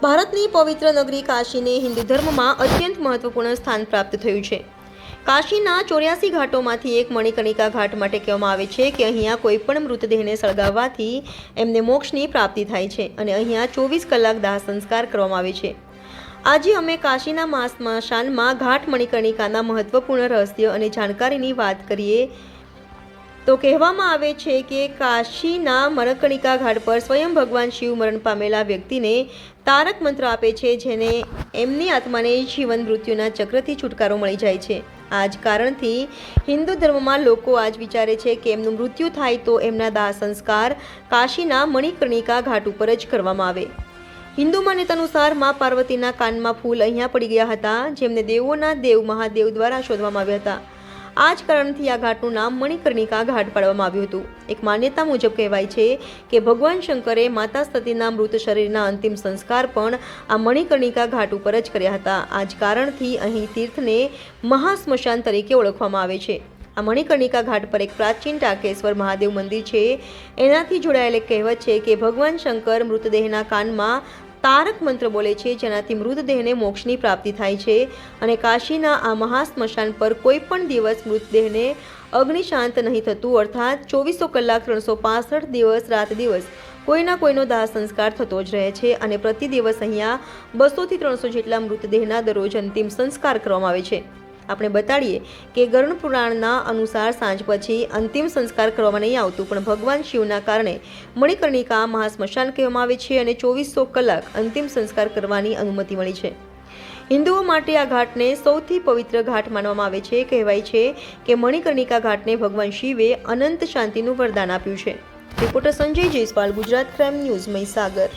ભારતની પવિત્ર નગરી કાશીને હિન્દુ ધર્મમાં અત્યંત મહત્વપૂર્ણ સ્થાન પ્રાપ્ત થયું છે. કાશીના ચોર્યાસી ઘાટોમાંથી એક મણિકર્ણિકા ઘાટ માટે કહેવામાં આવે છે કે અહીંયા કોઈ પણ મૃતદેહને સળગાવવાથી એમને મોક્ષની પ્રાપ્તિ થાય છે અને અહીંયા ચોવીસ કલાક દાહ સંસ્કાર કરવામાં આવે છે. આજે અમે કાશીના માસમાં શાનમાં ઘાટ મણિકર્ણિકાના મહત્વપૂર્ણ રહસ્ય અને જાણકારીની વાત કરીએ તો કહેવામાં આવે છે કે કાશીના મણકર્ણિકા ઘાટ પર સ્વયં ભગવાન શિવ મરણ પામેલા વ્યક્તિને તારક મંત્ર આપે છે, જેને એમની આત્માને જીવન મૃત્યુના ચક્રથી છુટકારો મળી જાય છે. આ જ કારણથી હિન્દુ ધર્મમાં લોકો આજ વિચારે છે કે એમનું મૃત્યુ થાય તો એમના દાહ સંસ્કાર કાશીના મણિકર્ણિકા ઘાટ ઉપર જ કરવામાં આવે. હિન્દુ માન્યતા અનુસાર મા પાર્વતીના કાનમાં ફૂલ અહીંયા પડી ગયા હતા, જેમને દેવોના દેવ મહાદેવ દ્વારા શોધવામાં આવ્યા હતા. આ જ કારણથી આ ઘાટનું નામ મણિકર્ણિકા ઘાટ પાડવામાં આવ્યું હતું. એક માન્યતા મુજબ કહેવાય છે કે ભગવાન શંકરે માતા સતીના મૃત શરીરના અંતિમ સંસ્કાર પણ આ મણિકર્ણિકા ઘાટ ઉપર જ કર્યા હતા. આ જ કારણથી અહીં તીર્થને મહાસ્મશાન તરીકે ઓળખવામાં આવે છે. આ મણિકર્ણિકા ઘાટ પર એક પ્રાચીન ટાકેશ્વર મહાદેવ મંદિર છે. એનાથી જોડાયેલ એક કહેવત છે કે ભગવાન શંકર મૃતદેહના કાનમાં તારક મંત્ર બોલે છે, જેનાથી મૃતદેહને મોક્ષની પ્રાપ્તિ થાય છે અને કાશીના આ મહાસ્મશાન પર કોઈ પણ દિવસ મૃતદેહને અગ્નિશાંત નહીં થતું, અર્થાત ચોવીસો કલાક ત્રણસો પાસઠ દિવસ રાત દિવસ કોઈના કોઈનો દાહ સંસ્કાર થતો જ રહે છે અને પ્રતિ દિવસ અહીંયા બસોથી ત્રણસો જેટલા મૃતદેહના દરરોજ અંતિમ સંસ્કાર કરવામાં આવે છે. આપણે બતાડીએ કે ગરુણ પુરાણના અનુસાર સાંજ પછી અંતિમ સંસ્કાર કરવામાં નહીં આવતું, પણ ભગવાન શિવના કારણે મણિકર્ણિકા મહાસ્મશાન કહેવામાં આવે છે અને ચોવીસો કલાક અંતિમ સંસ્કાર કરવાની અનુમતિ મળી છે. હિન્દુઓ માટે આ ઘાટને સૌથી પવિત્ર ઘાટ માનવામાં આવે છે. કહેવાય છે કે મણિકર્ણિકા ઘાટને ભગવાન શિવે અનંત શાંતિનું વરદાન આપ્યું છે. Reporter Sanjay Jaiswal, Gujarat crime news, Mahisagar.